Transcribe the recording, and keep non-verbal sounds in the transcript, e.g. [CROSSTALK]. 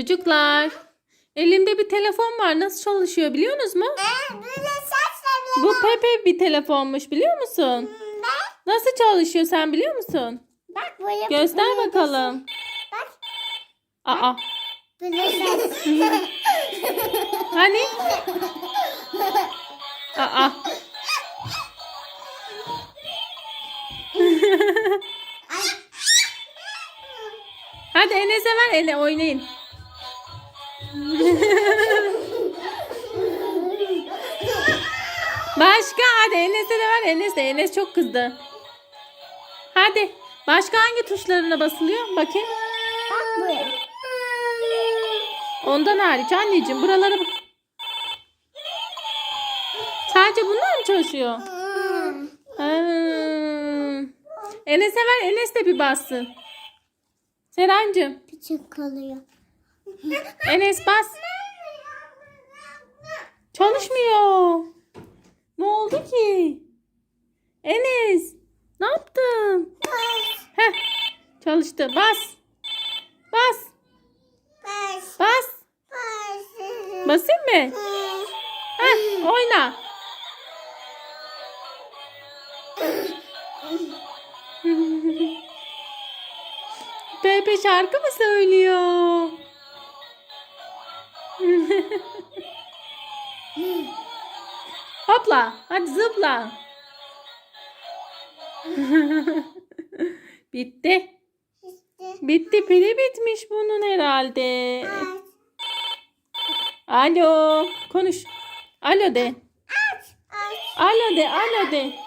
Çocuklar, elimde bir telefon var. Nasıl çalışıyor biliyor musunuz mu? Ee, Bu Pepe bir telefonmuş biliyor musun? Bak, Nasıl çalışıyor sen biliyor musun? bak böyle. Göster böyle bakalım. Bak, Aa, hani? Aa. Hadi Enes'e ver Ene oynayın. Başka hadi Enes'e de ver Enes de Enes çok kızdı. Hadi başka hangi tuşlarına basılıyor bakayım. Ondan hariç anneciğim buralara bak. Sadece bunlar mı çalışıyor? Ha. Enes'e ver Enes de bir bassın. Serencim Küçük kalıyor. Enes bas. Çalışmıyor. Ne oldu ki? Enes ne yaptın? Heh, çalıştı. Bas. Bas. Bas. baş. Basayım mı? Heh, oyna. [LAUGHS] Pepe şarkı mı söylüyor? Hopla, hadi zıpla. [LAUGHS] Bitti. Bitti, pili bitmiş bunun herhalde. Alo, konuş. Alo de. Alo de, alo de.